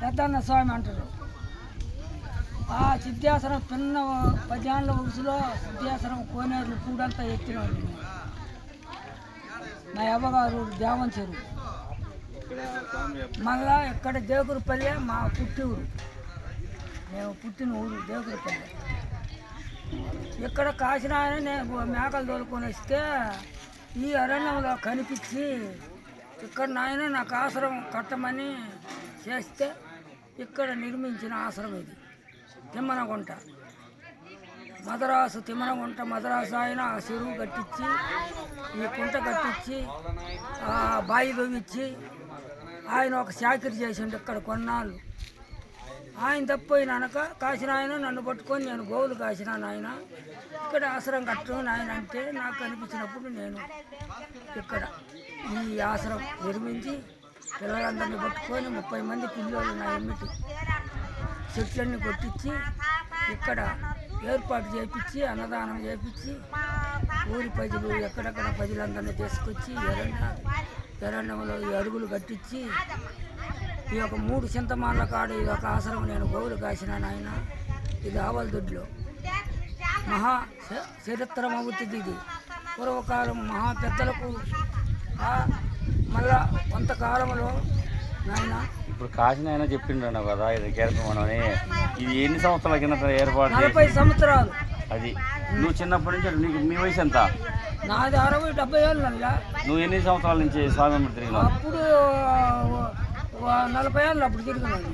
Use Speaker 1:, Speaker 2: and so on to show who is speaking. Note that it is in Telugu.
Speaker 1: పెద్దన్న స్వామి అంటారు. ఆ సిద్ధాసనం పిన్న పద్యాన్ల వయసులో సిద్ధాసనం కోనేరులు పూడంతా ఎత్తినాడు మా అవ్వగారు దేవం మళ్ళా ఇక్కడ దేకురుపల్లి మా పుట్టి ఊరు. మేము పుట్టిన ఊరు దేకురుపల్లి ఇక్కడ కాసిన ఆయన నేను మేకలు తోలుకొని వస్తే ఈ అరణ్యంలో కనిపించి ఇక్కడ నాయన నాకు ఆశ్రమం కట్టమని చేస్తే ఇక్కడ నిర్మించిన ఆశ్రమం ఇది. తిమ్మనగుంట. మదరాసు తిమ్మనగుంట మదరాసు ఆయన ఆ చెరువు కట్టించి ఈ కుంట కట్టించి ఆ బాయి తవ్వించి ఆయన ఒక చాకరీ చేసిండు ఇక్కడ కొన్నాళ్ళు. ఆయన తప్పిపోయినాక కాసిన ఆయన నన్ను పట్టుకొని నేను గోవులు కాసిన ఆయన ఇక్కడ ఆసరం కట్టడం నాయన అంటే నాకు అనిపించినప్పుడు నేను ఇక్కడ ఈ ఆసరం నిర్మించి పిల్లలందరినీ పట్టుకొని ముప్పై మంది పిల్లలు నా ఎమ్మిటి చెట్లన్నీ కొట్టించి ఇక్కడ ఏర్పాటు చేపించి అన్నదానం చేపించి ఊరి ప్రజలు ఎక్కడెక్కడ ప్రజలందరినీ తీసుకొచ్చి ఎరండ ఎరండంలో అరుగులు కట్టించి ఈ యొక్క మూడు చింతమాల కాడ ఇది ఒక ఆశ్రమం నేను గోవులు కాసినాను ఆయన ఇది ఆవలదొడ్లో మహా చరిత్రం అవుతుంది ఇది. పూర్వకాలం మహా పెద్దలకు మళ్ళా కొంతకాలంలో నాయన.
Speaker 2: ఇప్పుడు కాశీన అయినా చెప్పిండు కదా ఇది అని. ఇది ఎన్ని సంవత్సరాల కింద ఏర్పాటు
Speaker 1: నలభై సంవత్సరాలు.
Speaker 2: అది నువ్వు చిన్నప్పటి నుంచి నీకు మీ వయసు ఎంత?
Speaker 1: నాది అరవై డెబ్బై ఏళ్ళు
Speaker 2: నువ్వు ఎన్ని సంవత్సరాల నుంచి స్వామి తిరిగినావు?
Speaker 1: అప్పుడు నలభై ఏళ్ళు అప్పుడు తిరిగినాను